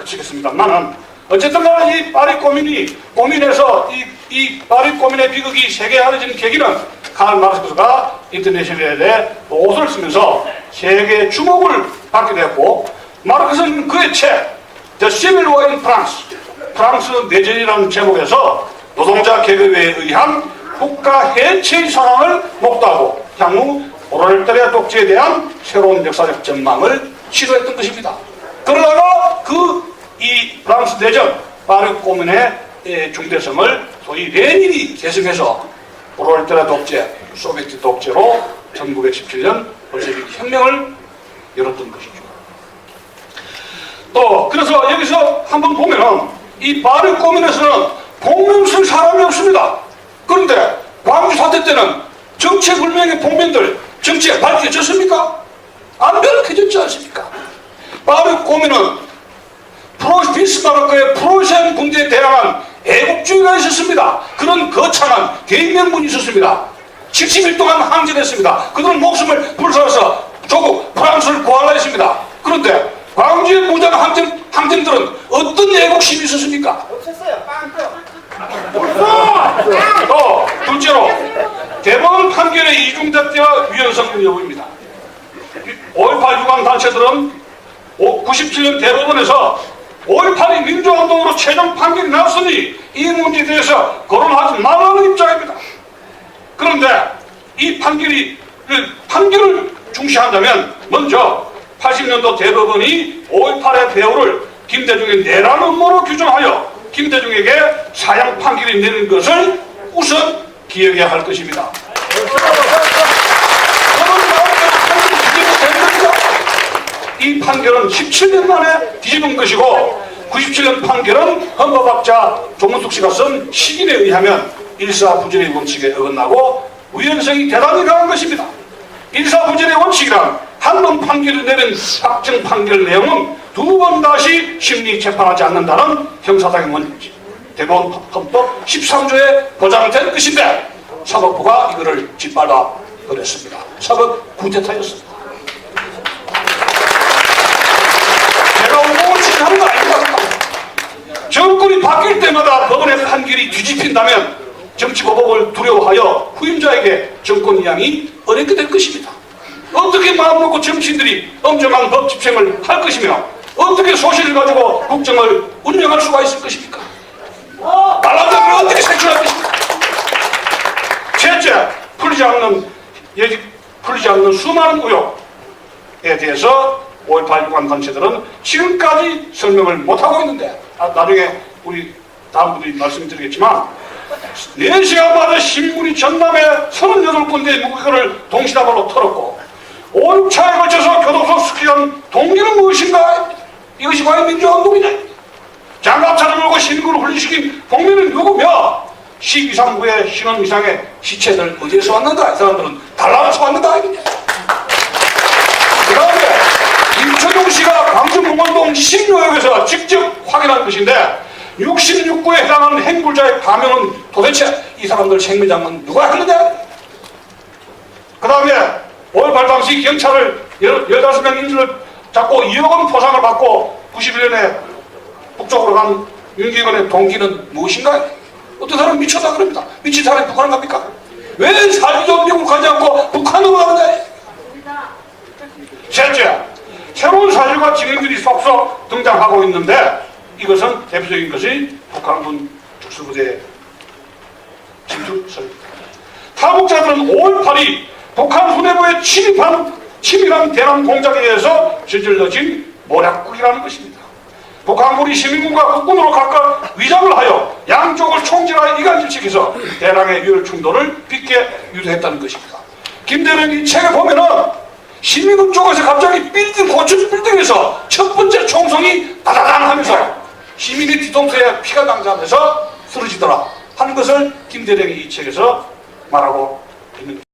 그치겠습니다만은 어쨌든 간에 이 파리 고민이 고민에서 이, 이 파리 고민의 비극이 세계에 알려진 계기는 칼 마르크스가 인터내셔널에 옷을 쓰면서 세계의 주목을 받게 되었고 마르크스는 그의 책 The Civil War in France 프랑스 내전이라는 제목에서 노동자 계급에 의한 국가 해체의 상황을 목도하고 향후 오랄들의 독재에 대한 새로운 역사적 전망을 시도했던 것입니다. 그러다가 그 이 프랑스 내전 파리 고민의 에, 중대성을 소위 레닌이 계승해서 오랄들의 독재, 소비에트 독재로 1917년 bol셰비크 혁명을 열었던 것이죠. 또 그래서 여기서 한번 보면은 이 파리 고민에서는 복면 쓸 사람이 없습니다. 그런데 광주 사태 때는 정체 불명의 복면들 정치에 밝혀졌습니까? 안 밝혀졌지 않습니까? 파리 고민은 프로 비스마르크의 프로시안 군대에 대항한 애국주의가 있었습니다. 그런 거창한 대의명분이 있었습니다. 70일 동안 항진했습니다. 그들은 목숨을 불살라서 조국 프랑스를 구하려 했습니다. 그런데 광주의 무장 항쟁, 항쟁들은 어떤 애국심이 있었습니까? 없었어요. 빵떡. 또 둘째로 대법원 판결의 이중잣대와 위헌성 여부입니다. 5.18 유관 단체들은 97년 대법원에서 5.18이 민주운동으로 최종 판결이 났으니 이 문제에 대해서 거론하지 말라는 입장입니다. 그런데 이 판결이 그 판결을 중시한다면 먼저 80년도 대법원이 5.18의 배후를 김대중의 내란 음모로 규정하여 김대중에게 사형 판결이 내린 것을 우선 기억해야 할 것입니다. 판결은 17년 만에 뒤집은 것이고 97년 판결은 헌법학자 조문숙 씨가 쓴 시인에 의하면 일사부전의 원칙에 어긋나고 위헌성이 대단히 강한 것입니다. 일사부전의 원칙이란 한 번 판결을 내린 확정 판결 내용은 두 번 다시 심리 재판하지 않는다는 형사상의 원칙. 대법원 헌법 13조에 보장된 것인데 사법부가 이거를 짓밟아 버렸습니다. 사법 구태타였습니다. 제가 옹공을 지지하는 거 아닙니다. 정권이 바뀔 때마다 법원의 판결이 뒤집힌다면 정치 보복을 두려워하여 후임자에게 정권 이양이 어렵게 될 것입니다. 어떻게 마음먹고 정치인들이 엄정한 법 집행을 할 것이며 어떻게 소신을 가지고 국정을 운영할 수가 있을 것입니까? 말라자면 어떻게 색출할 것입니까? 셋째, 풀리지 않는 풀리지 않는 수많은 의혹에 대해서 5.18 유관 단체들은 지금까지 설명을 못하고 있는데 아, 나중에 우리 다음 분들이 말씀드리겠지만 4시간 만에 신문이 전남에 38군데의 무기를 동시다발로 털었고 5, 6차에 걸쳐서 교도소 스키한 동기는 무엇인가? 이것이 과연 민주화운동이냐? 장갑차를 몰고 신군을 훈련시킨 국민은 누구며 10 이상 후에 신원 이상의 시체들 어디에서 왔는가? 이 사람들은 달라서 왔는가? 아니냐? 그 다음에 임초동 씨가 광주 공원동 신묘역에서 직접 확인한 것인데 66구에 해당하는 행불자의 가면은 도대체 이 사람들 생매장은 누가 했느냐? 그 다음에 5.18 당시 경찰을 15명 인질을 잡고 2억 원 포상을 받고 91년에 북쪽으로 간 윤기건의 동기는 무엇인가? 어떤 사람 미쳤다 그럽니다. 미친 사람이 북한을 갑니까? 왜 사주적 미국 가지 않고 북한으로 가느냐? 셋째, 새로운 사실과 진행들이 속속 등장하고 있는데 이것은 대표적인 것이 북한군 특수부대 침투설입니다. 탈북자들은 5.18이 북한 수뇌부에 침입한 치밀한 대남 공작에 의해서 저질러진 모략국이라는 것입니다. 북한군이 시민군과 국군으로 각각 위장을 하여 양쪽을 총질하여 이간질시켜서 대량의 유혈 충돌을 빚게 유도했다는 것입니다. 김대중 이 책에 보면은 시민군 쪽에서 갑자기 빌딩 고층 빌딩에서 첫 번째 총성이 다다당 하면서 시민의 뒤통수에 피가 낭자하면서 쓰러지더라 하는 것을 김대령이 이 책에서 말하고 있는